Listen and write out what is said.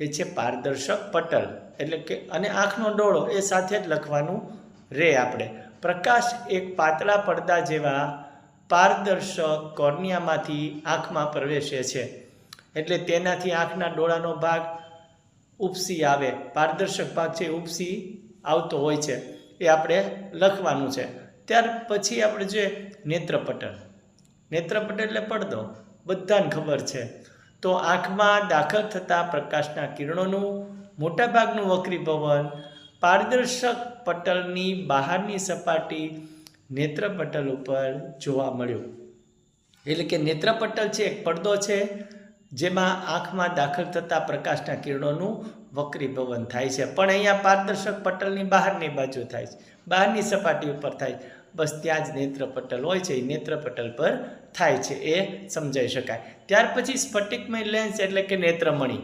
એ છે પારદર્શક પટલ. એટલે કે, અને આંખનો ડોળો, એ સાથે જ લખવાનું રે આપણે. પ્રકાશ એક પાતળા પડદા જેવા પારદર્શક કોર્નિયામાંથી આંખમાં પ્રવેશે છે. એટલે તેનાથી આંખના ડોળાનો ભાગ ઉપસી આવે. પારદર્શક ભાગ છે ઉપસી આવતો હોય છે. એ આપણે લખવાનું છે. ત્યાર પછી આપણે જોઈએ નેત્રપટલ. નેત્રપટલ એટલે પડદો. બધાને ખબર છે. તો આંખમાં દાખલ થતા પ્રકાશના કિરણોનું મોટાભાગનું વક્રીભવન પારદર્શક પટલની બહારની સપાટી નેત્રપટલ ઉપર જોવા મળ્યું એટલે કે નેત્રપટલ છે એક પડદો છે, જેમાં આંખમાં દાખલ થતા પ્રકાશના કિરણોનું વક્રીભવન થાય છે પણ અહીંયા પારદર્શક પટલની બહારની બાજુ થાય છે, બહારની સપાટી ઉપર થાય. બસ ત્યાં જ નેત્રપટલ હોય છે, એ નેત્રપટલ પર થાય છે, એ સમજાઈ શકાય. ત્યાર પછી સ્ફટિકમય લેન્સ એટલે કે નેત્રમણી.